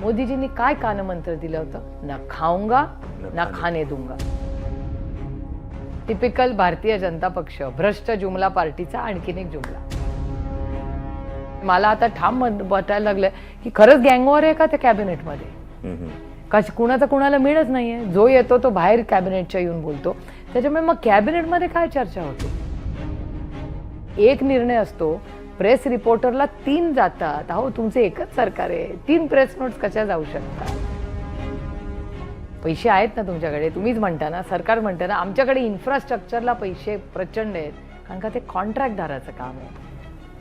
मोदीजींनी काय कानमंत्र दिलं होतं? ना खाऊंगा ना खाने दूंगा. टिपिकल भारतीय जनता पक्ष भ्रष्ट जुमला पार्टीचा आणखीन एक जुमला. मला आता ठाम वाटायला लागलं की खरंच गँगवॉर आहे का त्या कॅबिनेटमध्ये. का कुणाचा कुणाला मिळच नाहीये? जो येतो तो बाहेर कॅबिनेटच्या येऊन बोलतो. त्याच्यामुळे मग कॅबिनेटमध्ये काय चर्चा होते? एक निर्णय असतो प्रेस रिपोर्टरला तीन जातात. अहो तुमचे एकच सरकार आहे. तीन प्रेस नोट्स कशा जाऊ शकतात? पैसे आहेत ना तुमच्याकडे? तुम्हीच म्हणता ना सरकार म्हणतं ना आमच्याकडे इन्फ्रास्ट्रक्चरला पैसे प्रचंड आहेत. कारण का ते कॉन्ट्रॅक्टदाराचं काम आहे.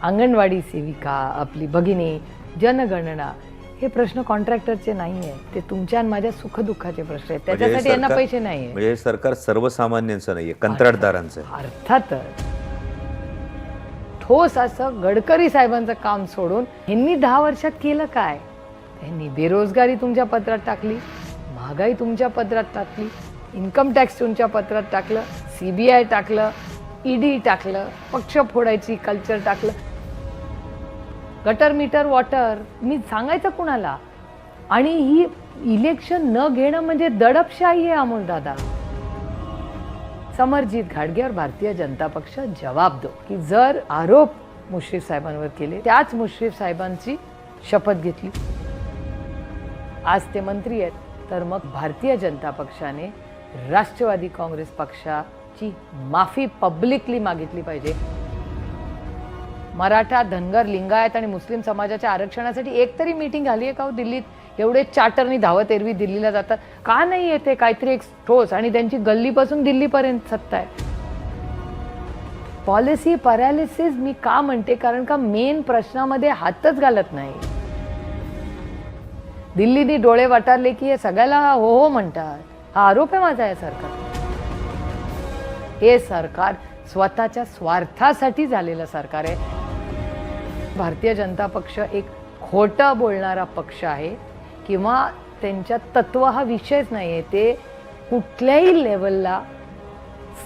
अंगणवाडी सेविका आपली भगिनी जनगणना हे प्रश्न कॉन्ट्रॅक्टरचे नाही आहेत. ते तुमच्या आणि माझ्या सुखदुःखाचे प्रश्न आहेत. म्हणजे त्याच्यासाठी यांना पैसे नाही म्हणजे सरकार सर्वसामान्यांचं नाहीये कंत्राटदारांचं अर्थातच. ठोस असं गडकरी साहेबांचं काम सोडून ह्यांनी दहा वर्षात केलं काय? त्यांनी बेरोजगारी तुमच्या पत्रात टाकली महागाई तुमच्या पत्रात टाकली इन्कम टॅक्स तुमच्या पत्रात टाकलं सी बी आय टाकलं ईडी टाकलं पक्ष फोडायची कल्चर टाकलं. गटर मीटर वॉटर मी सांगायचं कुणाला? आणि ही इलेक्शन न घेणं म्हणजे दडपशाही आहे अमोल दादा समरजित घाटगेवर भारतीय जनता पक्ष जवाब दो की जर आरोप मुश्रीफ साहेबांवर केले त्याच मुश्रीफ साहेबांची शपथ घेतली. आज ते मंत्री आहेत तर मग भारतीय जनता पक्षाने राष्ट्रवादी काँग्रेस पक्षाची माफी पब्लिकली मागितली पाहिजे. मराठा धनगर लिंगायत आणि मुस्लिम समाजाच्या आरक्षणासाठी एक तरी मीटिंग झाली आहे का हो दिल्लीत? एवढे चार्टरनी धावत एरवी दिल्लीला जातात. का नाही येते? काहीतरी एक ठोस आणि त्यांची गल्लीपासून दिल्लीपर्यंत सत्ता आहे. पॉलिसी पॅरालिसिस मी का म्हणते? कारण का मेन प्रश्नामध्ये हातच घालत नाही. दिल्लीने डोळे वाटारले की हे सगळ्याला हो हो म्हणतात. हा आरोप आहे माझा या सरकार. हे सरकार स्वतःच्या स्वार्थासाठी झालेलं सरकार आहे. भारतीय जनता पक्ष एक खोटं बोलणारा पक्ष आहे किंवा त्यांच्या तत्व हा विषयच नाही आहे. ते कुठल्याही लेवलला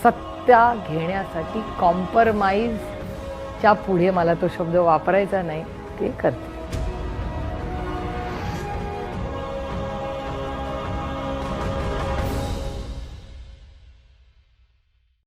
सत्ता घेण्यासाठी कॉम्प्रमाइजच्या पुढे मला तो शब्द वापरायचा नाही ते करते